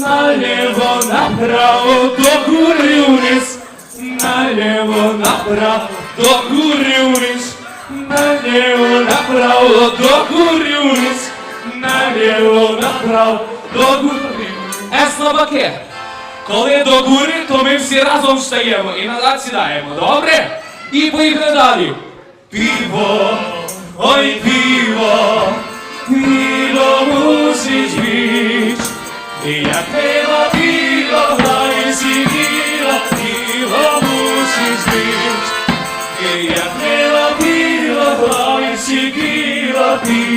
наліво, направо, до гори вниз, наліво, направо, до гори вниз, наліво, направо, до гори вниз, наліво, направо, до гори вниз. Е, слабаки, коли до гори, то ми всі разом встаємо і назад сідаємо, добре? І поїхали далі. Піво, ой піво, із віч, і як мила біла, вона і сівіла, і гамусі звіч, і як мила біла, вона і сівіла, і